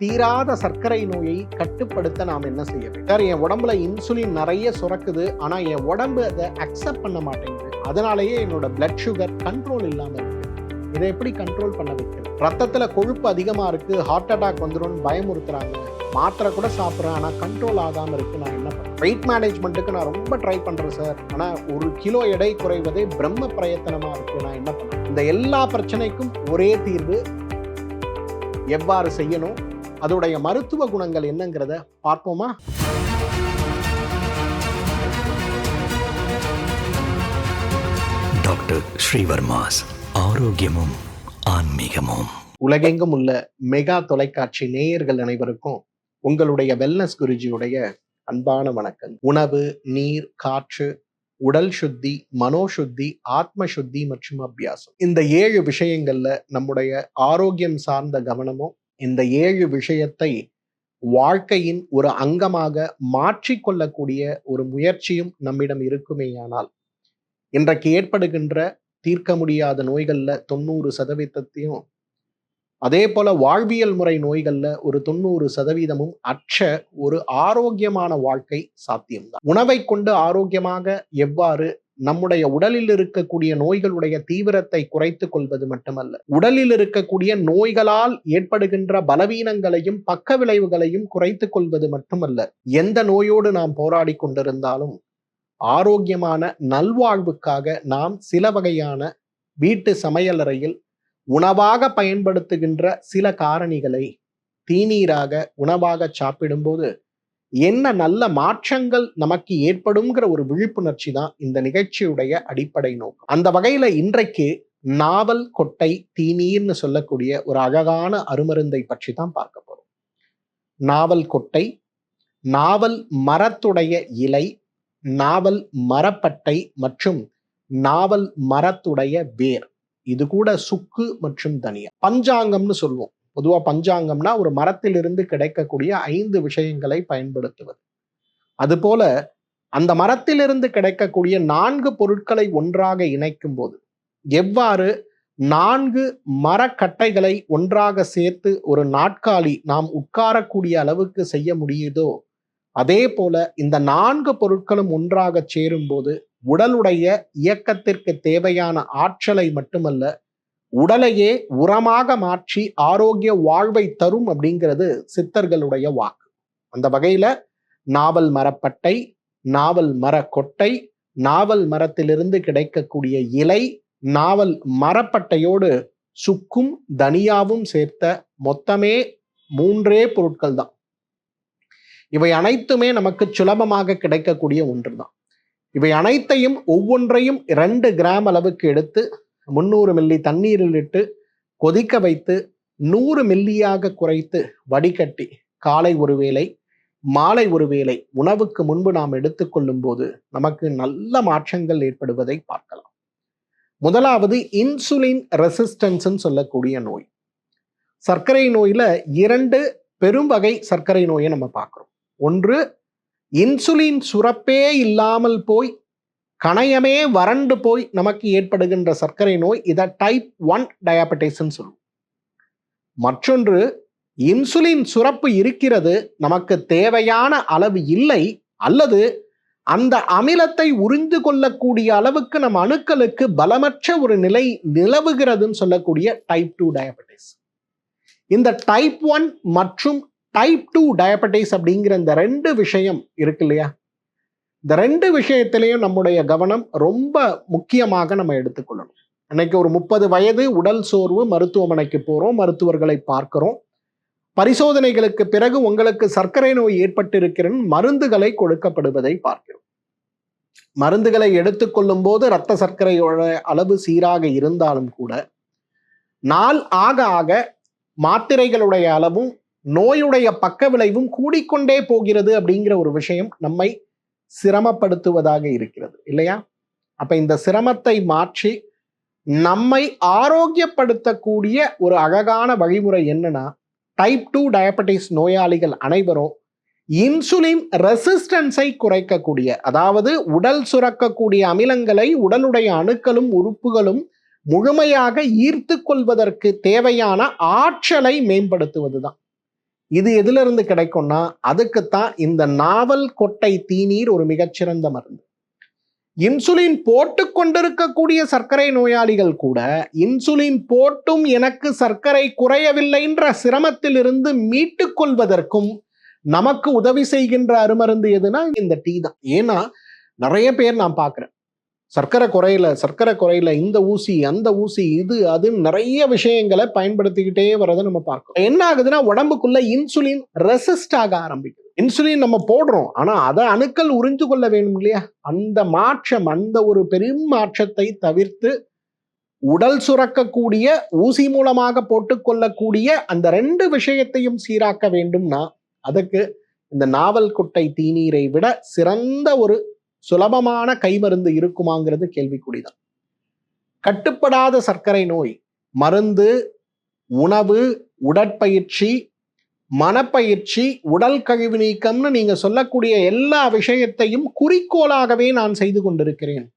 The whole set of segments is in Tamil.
தீராத சர்க்கரை நோயை கட்டுப்படுத்த நாம் என்ன செய்ய வேண்டும்? சார் என் உடம்புல இன்சுலின் நிறைய சுரக்குது. ஆனா என் உடம்பு அதை அக்செப்ட் பண்ண மாட்டேங்குது. அதனாலேயே என்னோட பிளட் சுகர் கண்ட்ரோல் இல்லாம இருக்கு. இதை எப்படி கண்ட்ரோல் பண்ண வைக்கிறது ரத்தத்துல கொழுப்பு அதிகமா இருக்கு. ஹார்ட் அட்டாக் வந்துடும் பயமுறுத்துறாங்க. மாத்திரை கூட சாப்பிட்றேன். ஆனால் கண்ட்ரோல் ஆகாமல் இருக்கு. நான் என்ன பண்ணுறேன் வெயிட் மேனேஜ்மெண்ட்டுக்கு நான் ரொம்ப ட்ரை பண்ணுறேன் சார். ஆனால் ஒரு கிலோ எடை குறைவதே பிரம்ம பிரயத்தனமாக இருக்கு. நான் என்ன பண்ணுறேன் இந்த எல்லா பிரச்சனைக்கும் ஒரே தீர்வு எவ்வாறு செய்யணும்? அதோடைய மருத்துவ குணங்கள் என்னங்கிறத பார்ப்போமா? டாக்டர் ஸ்ரீவர்மாஸ் ஆரோக்கியமும் ஆன்மீகமும். உலகெங்கும் உள்ள மெகா தொலைக்காட்சி நேயர்கள் அனைவருக்கும் உங்களுடைய வெல்னஸ் குருஜியுடைய அன்பான வணக்கம். உணவு நீர் காற்று உடல் சுத்தி மனோசுத்தி ஆத்ம சுத்தி மற்றும் அபியாசம். இந்த ஏழு விஷயங்கள்ல நம்முடைய ஆரோக்கியம் சார்ந்த கவனமும் இந்த ஏழு விஷயத்தை வாழ்க்கையின் ஒரு அங்கமாக மாற்றிக்கொள்ளக்கூடிய ஒரு முயற்சியும் நம்மிடம் இருக்குமேயானால் இன்றைக்கு ஏற்படுகின்ற தீர்க்க முடியாத நோய்கள்ல தொண்ணூறு சதவீதத்தையும் அதே போல வாழ்வியல் முறை நோய்கள்ல ஒரு தொண்ணூறு சதவீதமும் அற்ற ஒரு ஆரோக்கியமான வாழ்க்கை சாத்தியம்தான். உணவை கொண்டு ஆரோக்கியமாக எவ்வாறு நம்முடைய உடலில் இருக்கக்கூடிய நோய்களுடைய தீவிரத்தை குறைத்துக் கொள்வது மட்டுமல்ல. உடலில் இருக்கக்கூடிய நோய்களால் ஏற்படுகின்ற பலவீனங்களையும் பக்க விளைவுகளையும் குறைத்துக் கொள்வது மட்டுமல்ல. எந்த நோயோடு நாம் போராடி கொண்டிருந்தாலும் ஆரோக்கியமான நல்வாழ்வுக்காக நாம் சில வகையான வீட்டு சமையலறையில் உணவாக பயன்படுத்துகின்ற சில காரணிகளை தீநீராக உணவாக சாப்பிடும்போது என்ன நல்ல மாற்றங்கள் நமக்கு ஏற்படுங்கிற ஒரு விழிப்புணர்ச்சி தான் இந்த நிகழ்ச்சியுடைய அடிப்படை நோக்கம். அந்த வகையில இன்றைக்கு நாவல் கொட்டை தீநீர்னு சொல்லக்கூடிய ஒரு அழகான அருமருந்தை பற்றி தான் பார்க்க போறோம். நாவல் கொட்டை நாவல் மரத்துடைய இலை நாவல் மரப்பட்டை மற்றும் நாவல் மரத்துடைய வேர். இது கூட சுக்கு மற்றும் தனியா. பஞ்சாங்கம்னு சொல்லுவோம். பொதுவாக பஞ்சாங்கம்னா ஒரு மரத்திலிருந்து கிடைக்கக்கூடிய ஐந்து விஷயங்களை பயன்படுத்துவது. அதுபோல அந்த மரத்திலிருந்து கிடைக்கக்கூடிய நான்கு பொருட்களை ஒன்றாக இணைக்கும் போது எவ்வாறு நான்கு மரக்கட்டைகளை ஒன்றாக சேர்த்து ஒரு நாட்காலி நாம் உட்காரக்கூடிய அளவுக்கு செய்ய முடியுதோ அதே போல இந்த நான்கு பொருட்களும் ஒன்றாக சேரும்போது உடலுடைய இயக்கத்திற்கு தேவையான ஆற்றலை மட்டுமல்ல உடலையே உரமாக மாற்றி ஆரோக்கிய வாழ்வை தரும் அப்படிங்கிறது சித்தர்களுடைய வாக்கு. அந்த வகையில நாவல் மரப்பட்டை நாவல் மர கொட்டை நாவல் மரத்திலிருந்து கிடைக்கக்கூடிய இலை நாவல் மரப்பட்டையோடு சுக்கும் தனியாவும் சேர்த்த மொத்தமே மூன்றே பொருட்கள் தான். இவை அனைத்துமே நமக்கு சுலபமாக கிடைக்கக்கூடிய ஒன்று தான் இவை அனைத்தையும் ஒவ்வொன்றையும் ரெண்டு கிராம் அளவுக்கு எடுத்து முந்நூறு மில்லி தண்ணீரில் இட்டு கொதிக்க வைத்து நூறு மில்லியாக குறைத்து வடிகட்டி காலை ஒரு வேளை மாலை ஒரு வேளை உணவுக்கு முன்பு நாம் எடுத்துக்கொள்ளும் போது நமக்கு நல்ல மாற்றங்கள் ஏற்படுவதை பார்க்கலாம். முதலாவது இன்சுலின் ரெசிஸ்டன்ஸ்ன்னு சொல்லக்கூடிய நோய். சர்க்கரை நோயில இரண்டு பெரும் வகை சர்க்கரை நோயை நம்ம பார்க்குறோம். ஒன்று இன்சுலின் சுரப்பே இல்லாமல் போய் கணையமே வறண்டு போய் நமக்கு ஏற்படுகின்ற சர்க்கரை நோய் இதை டைப் ஒன் டயாபெட்டிஸ்ன்னு சொல்லுவோம். மற்றொன்று இன்சுலின் சுரப்பு இருக்கிறது நமக்கு தேவையான அளவு இல்லை அல்லது அந்த அமிலத்தை உறிந்து கொள்ளக்கூடிய அளவுக்கு நம் அணுக்களுக்கு பலமற்ற ஒரு நிலை நிலவுகிறதுன்னு சொல்லக்கூடிய டைப் டூ டயபெட்டிஸ் இந்த டைப் ஒன் மற்றும் டைப் டூ டயபெட்டிஸ் அப்படிங்கிற இந்த ரெண்டு விஷயம் இருக்கு இல்லையா? இந்த ரெண்டு விஷயத்திலையும் நம்முடைய கவனம் ரொம்ப முக்கியமாக நம்ம எடுத்துக்கொள்ளணும். இன்னைக்கு ஒரு முப்பது வயது உடல் சோர்வு மருத்துவமனைக்கு போகிறோம் மருத்துவர்களை பார்க்கிறோம். பரிசோதனைகளுக்கு பிறகு உங்களுக்கு சர்க்கரை நோய் ஏற்பட்டிருக்கிற மருந்துகளை கொடுக்கப்படுவதை பார்க்கிறோம். மருந்துகளை எடுத்துக்கொள்ளும் போது இரத்த சர்க்கரையோட அளவு சீராக இருந்தாலும் கூட நாள் ஆக ஆக மாத்திரைகளுடைய அளவும் நோயுடைய பக்க விளைவும் கூடிக்கொண்டே போகிறது அப்படிங்கிற ஒரு விஷயம் நம்மை சிரமப்படுத்துவதாக இருக்கிறது இல்லையா? அப்ப இந்த சிரமத்தை மாற்றி நம்மை ஆரோக்கியப்படுத்தக்கூடிய ஒரு அழகான வழிமுறை என்னன்னா டைப் டூ டயபெட்டிஸ் நோயாளிகள் அனைவரும் இன்சுலின் ரெசிஸ்டன்ஸை குறைக்கக்கூடிய அதாவது உடல் சுரக்கக்கூடிய அமிலங்களை உடலுடைய அணுக்களும் உறுப்புகளும் முழுமையாக ஈர்த்து கொள்வதற்கு தேவையான ஆற்றலை மேம்படுத்துவதுதான். இது எதுல இருந்து கிடைக்கும்னா அதுக்குத்தான் இந்த நாவல் கொட்டை தீநீர் ஒரு மிகச்சிறந்த மருந்து. இன்சுலின் போட்டு கொண்டிருக்கக்கூடிய சர்க்கரை நோயாளிகள் கூட இன்சுலின் போட்டும் எனக்கு சர்க்கரை குறையவில்லைன்ற சிரமத்திலிருந்து மீட்டுக் கொள்வதற்கும் நமக்கு உதவி செய்கின்ற அருமருந்து எதுனா இந்த டீ தான். ஏன்னா நிறைய பேர் நான் பார்க்குறேன். சர்க்கரை குறையில சர்க்கரை குறையில இந்த ஊசி அந்த ஊசி இது அது நிறைய விஷயங்களை பயன்படுத்திக்கிட்டே வரதை நம்ம பார்க்கணும் என்ன ஆகுதுன்னா உடம்புக்குள்ள இன்சுலின் ரெசிஸ்ட் ஆக ஆரம்பிக்கும் இன்சுலின் நம்ம போடுறோம் ஆனா அதை அணுக்கள் உறிஞ்சு கொள்ள வேணும் இல்லையா? அந்த மாற்றம் அந்த ஒரு பெரும் மாற்றத்தை தவிர்த்து உடல் சுரக்கக்கூடிய ஊசி மூலமாக போட்டுக்கொள்ளக்கூடிய அந்த ரெண்டு விஷயத்தையும் சீராக்க வேண்டும்னா அதுக்கு இந்த நாவல் குட்டை தீநீரை விட சிறந்த ஒரு சுலபமான கைமருந்து இருக்குமாங்கிறது கேள்விக்குறிதான். கட்டுப்படாத சர்க்கரை நோய் மருந்து உணவு உடற்பயிற்சி மனப்பயிற்சி உடல் கழிவு நீக்கம்னு நீங்க சொல்லக்கூடிய எல்லா விஷயத்தையும் குறிக்கோளாகவே நான் செய்து கொண்டிருக்கிறேன்.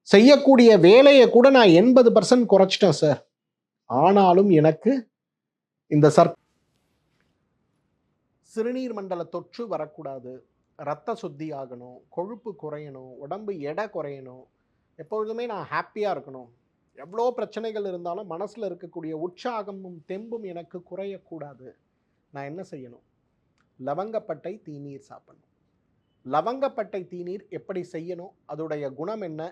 செய்யக்கூடிய வேலையை கூட நான் எண்பது பர்சன்ட் குறைச்சிட்டேன் சார் ஆனாலும் எனக்கு இந்த சர் சிறுநீர் மண்டல தொற்று வரக்கூடாது. ரத்த சுத்தி ஆகணும் கொழுப்பு குறையணும் உடம்பு எடை குறையணும் எப்பொழுதுமே நான் ஹாப்பியாக இருக்கணும். எவ்வளோ பிரச்சனைகள் இருந்தாலும் மனசில் இருக்கக்கூடிய உற்சாகமும் தெம்பும் எனக்கு குறையக்கூடாது. நான் என்ன செய்யணும்? லவங்கப்பட்டை தீநீர் சாப்பிடணும். லவங்கப்பட்டை தீநீர் எப்படி செய்யணும்? அதோடைய குணம் என்ன?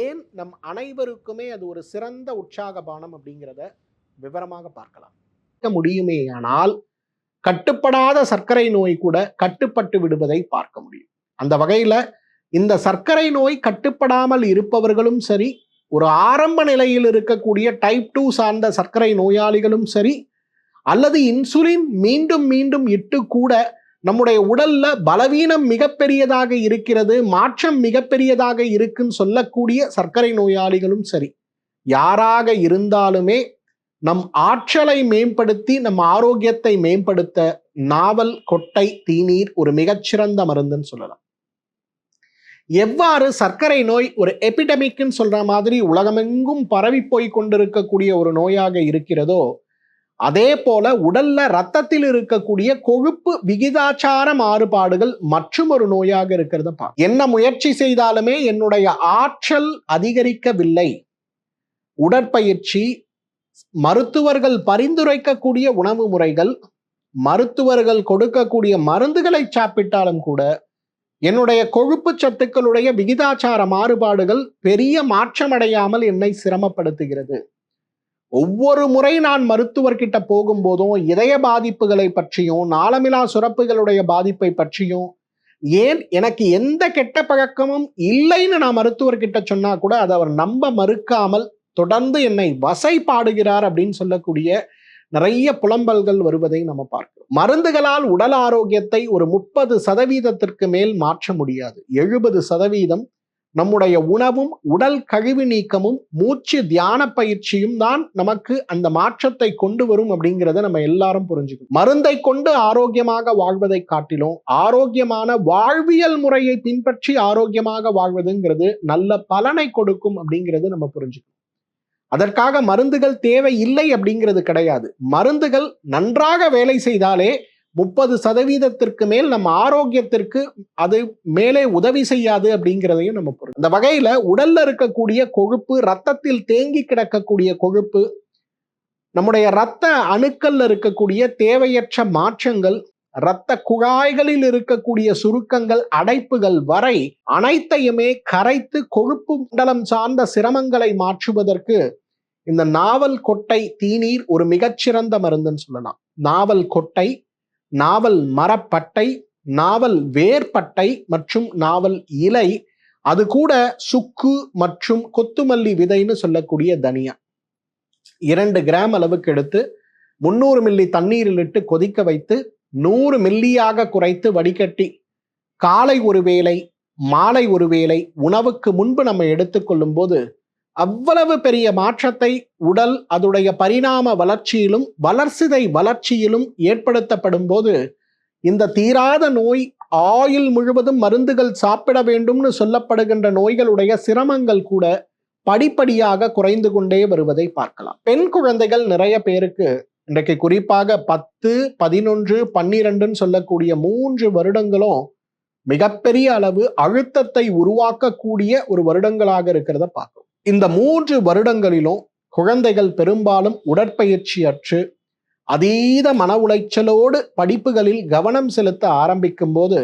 ஏன் நம் அனைவருக்குமே அது ஒரு சிறந்த உற்சாக பானம் அப்படிங்கிறத விவரமாக பார்க்கலாம். முடியுமே ஆனால் கட்டுப்படாத சர்க்கரை நோய் கூட கட்டுப்பட்டு விடுவதை பார்க்க முடியும். அந்த வகையில் இந்த சர்க்கரை நோய் கட்டுப்படாமல் இருப்பவர்களும் சரி ஒரு ஆரம்ப நிலையில் இருக்கக்கூடிய டைப் டூ சார்ந்த சர்க்கரை நோயாளிகளும் சரி அல்லது இன்சுலின் மீண்டும் மீண்டும் இட்டு கூட நம்முடைய உடல்ல பலவீனம் மிகப்பெரியதாக இருக்கிறது மாற்றம் மிகப்பெரியதாக இருக்குன்னு சொல்லக்கூடிய சர்க்கரை நோயாளிகளும் சரி யாராக இருந்தாலுமே நம் ஆற்றலை மேம்படுத்தி நம் ஆரோக்கியத்தை மேம்படுத்த நாவல் கொட்டை தீநீர் ஒரு மிகச்சிறந்த மருந்துன்னு சொல்லலாம். எவ்வாறு சர்க்கரை நோய் ஒரு எபிடமிக்னு சொல்ற மாதிரி உலகமெங்கும் பரவி போய் கொண்டிருக்கக்கூடிய ஒரு நோயாக இருக்கிறதோ அதே போல உடல்ல ரத்தத்தில் இருக்கக்கூடிய கொழுப்பு விகிதாச்சார மாறுபாடுகள் மற்றும் ஒரு நோயாக இருக்கிறத பா என்ன முயற்சி செய்தாலுமே என்னுடைய ஆற்றல் அதிகரிக்கவில்லை. உடற்பயிற்சி மருத்துவர்கள் பரிந்துரைக்கக்கூடிய உணவு முறைகள் மருத்துவர்கள் கொடுக்கக்கூடிய மருந்துகளை சாப்பிட்டாலும் கூட என்னுடைய கொழுப்பு சத்துக்களுடைய விகிதாச்சார மாறுபாடுகள் பெரிய மாற்றமடையாமல் என்னை சிரமப்படுத்துகிறது. ஒவ்வொரு முறை நான் மருத்துவர்கிட்ட போகும்போதும் இதய பாதிப்புகளை பற்றியும் நாளமிலா சுரப்புகளுடைய பாதிப்பை பற்றியும் ஏன் எனக்கு எந்த கெட்ட பழக்கமும் இல்லைன்னு நான் மருத்துவர்கிட்ட சொன்னா கூட அதை அவர் நம்ப மறுக்காமல் தொடர்ந்து என்னை வசை பாடுகிறார் அப்படின்னு சொல்லக்கூடிய நிறைய புலம்பல்கள் வருவதை நம்ம பார்க்கிறோம். மருந்துகளால் உடல் ஆரோக்கியத்தை ஒரு முப்பது சதவீதத்திற்கு மேல் மாற்ற முடியாது. எழுபது சதவீதம் நம்முடைய உணவும் உடல் கழிவு நீக்கமும் மூச்சு தியான பயிற்சியும் தான் நமக்கு அந்த மாற்றத்தை கொண்டு வரும் அப்படிங்கிறத நம்ம எல்லாரும் புரிஞ்சுக்கணும். மருந்தை கொண்டு ஆரோக்கியமாக வாழ்வதை காட்டிலும் ஆரோக்கியமான வாழ்வியல் முறையை பின்பற்றி ஆரோக்கியமாக வாழ்வதுங்கிறது நல்ல பலனை கொடுக்கும் அப்படிங்கிறது நம்ம புரிஞ்சுக்கணும். அதற்காக மருந்துகள் தேவை இல்லை அப்படிங்கிறது கிடையாது. மருந்துகள் நன்றாக வேலை செய்தாலே முப்பது சதவீதத்திற்கு மேல் நம்ம ஆரோக்கியத்திற்கு அது மேலே உதவி செய்யாது அப்படிங்கிறதையும் நம்ம பொருள். இந்த வகையில உடல்ல இருக்கக்கூடிய கொழுப்பு ரத்தத்தில் தேங்கி கிடக்கக்கூடிய கொழுப்பு நம்முடைய இரத்த அணுக்கள்ல இருக்கக்கூடிய தேவையற்ற மாற்றங்கள் இரத்த குழாய்களில் இருக்கக்கூடிய சுருக்கங்கள் அடைப்புகள் வரை அனைத்தையுமே கரைத்து கொழுப்பு மண்டலம் சார்ந்த சிரமங்களை மாற்றுவதற்கு இந்த நாவல் கொட்டை தீநீர் ஒரு மிகச்சிறந்த மருந்துன்னு சொல்லலாம். நாவல் கொட்டை நாவல் மரப்பட்டை நாவல் வேர்பட்டை மற்றும் நாவல் இலை அது கூட சுக்கு மற்றும் கொத்துமல்லி விதைன்னு சொல்லக்கூடிய தனியா. இரண்டு கிராம் அளவுக்கு எடுத்து முந்நூறு மில்லி தண்ணீரில் இட்டு கொதிக்க வைத்து நூறு மில்லியாக குறைத்து வடிகட்டி காலை ஒரு வேளை மாலை ஒரு வேளை உணவுக்கு முன்பு நம்ம எடுத்துக்கொள்ளும் போது அவ்வளவு பெரிய மாற்றத்தை உடல் அதுடைய பரிணாம வளர்ச்சியிலும் வளர்சிதை வளர்ச்சியிலும் ஏற்படுத்தப்படும் போது இந்த தீராத நோய் ஆயுள் முழுவதும் மருந்துகள் சாப்பிட வேண்டும்னு சொல்லப்படுகின்ற நோய்களுடைய சிரமங்கள் கூட படிப்படியாக குறைந்து கொண்டே வருவதை பார்க்கலாம். பெண் குழந்தைகள் நிறைய பேருக்கு இன்றைக்கு குறிப்பாக பத்து பதினொன்று பன்னிரெண்டுன்னு சொல்லக்கூடிய மூன்று வருடங்களும் மிகப்பெரிய அளவு அழுத்தத்தை உருவாக்கக்கூடிய ஒரு வருடங்களாக இருக்கிறத பார்க்கலாம் இந்த மூன்று வருடங்களிலும் குழந்தைகள் பெரும்பாலும் உடற்பயிற்சி அற்று அதீத மன உளைச்சலோடு படிப்புகளில் கவனம் செலுத்த ஆரம்பிக்கும் போது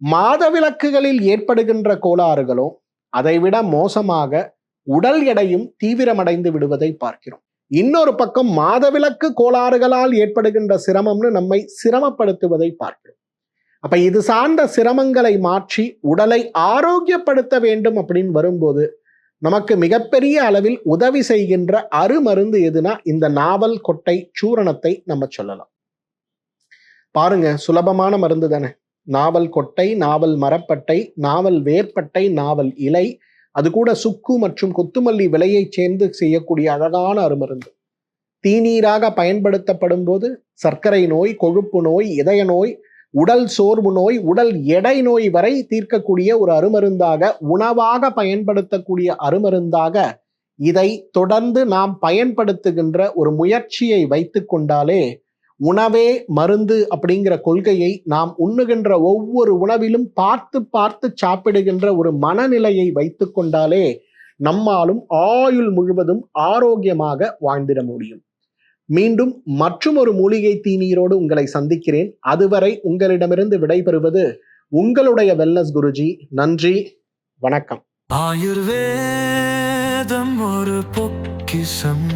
மாதவிலக்குகளில் ஏற்படுகின்ற கோளாறுகளும் அதைவிட மோசமாக உடல் எடையும் தீவிரமடைந்து விடுவதை பார்க்கிறோம். இன்னொரு பக்கம் மாதவிலக்கு கோளாறுகளால் ஏற்படுகின்ற சிரமம்னு நம்மை சிரமப்படுத்துவதை பார்க்கிறோம். அப்ப இது சார்ந்த சிரமங்களை மாற்றி உடலை ஆரோக்கியப்படுத்த வேண்டும் அப்படின்னு வரும்போது நமக்கு மிகப்பெரிய அளவில் உதவி செய்கின்ற அருமருந்து எதுனா இந்த நாவல் கொட்டை சூரணத்தை நம்ம சொல்லலாம். பாருங்க சுலபமான மருந்து தானே. நாவல் கொட்டை நாவல் மரப்பட்டை நாவல் வேர்ப்பட்டை நாவல் இலை அது கூட சுக்கு மற்றும் கொத்துமல்லி விலையை சேர்ந்து செய்யக்கூடிய அழகான அருமருந்து. தீநீராக பயன்படுத்தப்படும் போது சர்க்கரை நோய் கொழுப்பு நோய் இதய நோய் உடல் சோர்வு நோய் உடல் எடை நோய் வரை தீர்க்கக்கூடிய ஒரு அருமருந்தாக உணவாக பயன்படுத்தக்கூடிய அருமருந்தாக இதை தொடர்ந்து நாம் பயன்படுத்துகின்ற ஒரு முயற்சியை வைத்து கொண்டாலே உணவே மருந்து அப்படிங்கிற கொள்கையை நாம் உண்ணுகின்ற ஒவ்வொரு உணவிலும் பார்த்து பார்த்து சாப்பிடுகின்ற ஒரு மனநிலையை வைத்து கொண்டாலே நம்மாலும் ஆயுள் முழுவதும் ஆரோக்கியமாக வாழ்ந்திட முடியும். மீண்டும் மற்றும் ஒரு மூலிகை தீநீரோடு உங்களை சந்திக்கிறேன். அதுவரை உங்களிடமிருந்து விடைபெறுவது உங்களுடைய வெல்னஸ் குருஜி. நன்றி வணக்கம். ஆயுர்வேதம் ஒரு பொக்கிஷம்.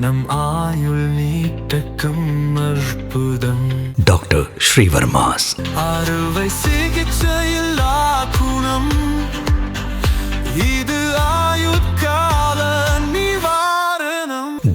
நம் ஆயுள் நீட்டக்கும் அற்புதம். டாக்டர் ஸ்ரீவர்மாஸ். அறுவை சிகிச்சையில்லா குணம். இது நிவாரணம்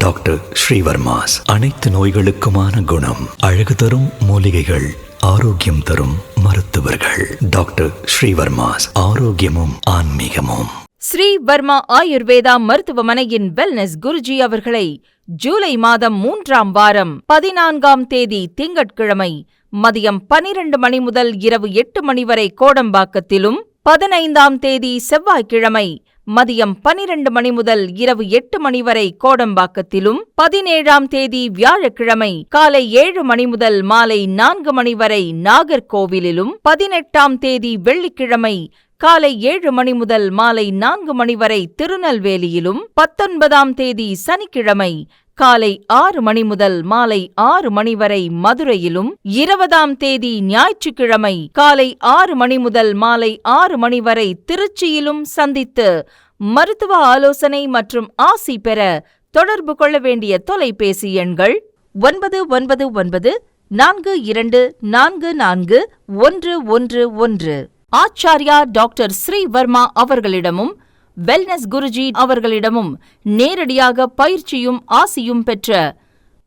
டாக்டர் ஸ்ரீவர்மாஸ். அனைத்து நோய்களுக்குமான குணம் அழகு தரும் மூலிகைகள் ஆரோக்கியம் தரும் மருத்துவர்கள். டாக்டர் ஸ்ரீவர்மாஸ் ஆரோக்கியமும் ஆன்மீகமும். ஸ்ரீ வர்மா ஆயுர்வேதா மருத்துவமனையின் வெல்னஸ் குருஜி அவர்களை ஜூலை மாதம் மூன்றாம் வாரம் பதினான்காம் தேதி திங்கட்கிழமை மதியம் பனிரண்டு மணி முதல் இரவு எட்டு மணி வரை கோடம்பாக்கத்திலும் பதினைந்தாம் தேதி செவ்வாய்க்கிழமை மதியம் பனிரண்டு மணி முதல் இரவு எட்டு மணி வரை கோடம்பாக்கத்திலும் பதினேழாம் தேதி வியாழக்கிழமை காலை ஏழு மணி முதல் மாலை நான்கு மணி வரை நாகர்கோவிலிலும் பதினெட்டாம் தேதி வெள்ளிக்கிழமை காலை ஏழு மணி முதல் மாலை நான்கு மணி வரை திருநெல்வேலியிலும் பத்தொன்பதாம் தேதி சனிக்கிழமை காலை ஆறு மணி முதல் மாலை ஆறு மணி வரை மதுரையிலும் இருபதாம் தேதி ஞாயிற்றுக்கிழமை காலை ஆறு மணி முதல் மாலை ஆறு மணி வரை திருச்சியிலும் சந்தித்து மருத்துவ ஆலோசனை மற்றும் ஆசி பெற தொடர்பு கொள்ள வேண்டிய தொலைபேசி எண்கள் ஒன்பது ஒன்பது ஒன்பது நான்கு இரண்டு நான்கு நான்கு ஒன்று ஒன்று ஒன்று. ஆச்சாரியா டாக்டர் ஸ்ரீவர்மா அவர்களிடமும் வெல்னஸ் குருஜி அவர்களிடமும் நேரடியாக பயிற்சியும் ஆசியும் பெற்ற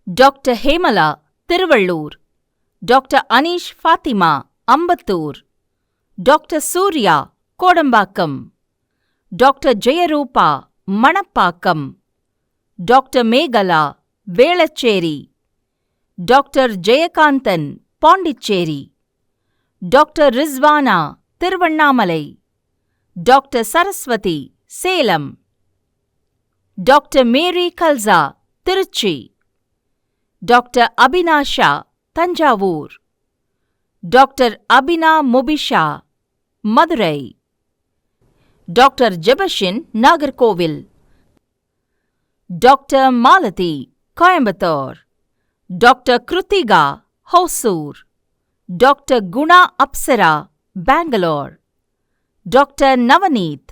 doctor Hemala Thiruvallur doctor Aneesh Fathima Ambattur doctor Surya Kodambakkam doctor Jeyarooba Manapakkam doctor Megala Velachery doctor Jayakanthan Pondicherry doctor Rizwana Thiruvannamalai doctor Saraswathi Salem doctor Mary Khalsa Trichy doctor Abinasha Thanjavur doctor Abina Mubisha Madurai doctor Jebashin Nagercoil doctor Malathi Coimbatore doctor Kiruthika Hosur doctor Guna Apsara Bangalore doctor Navaneeth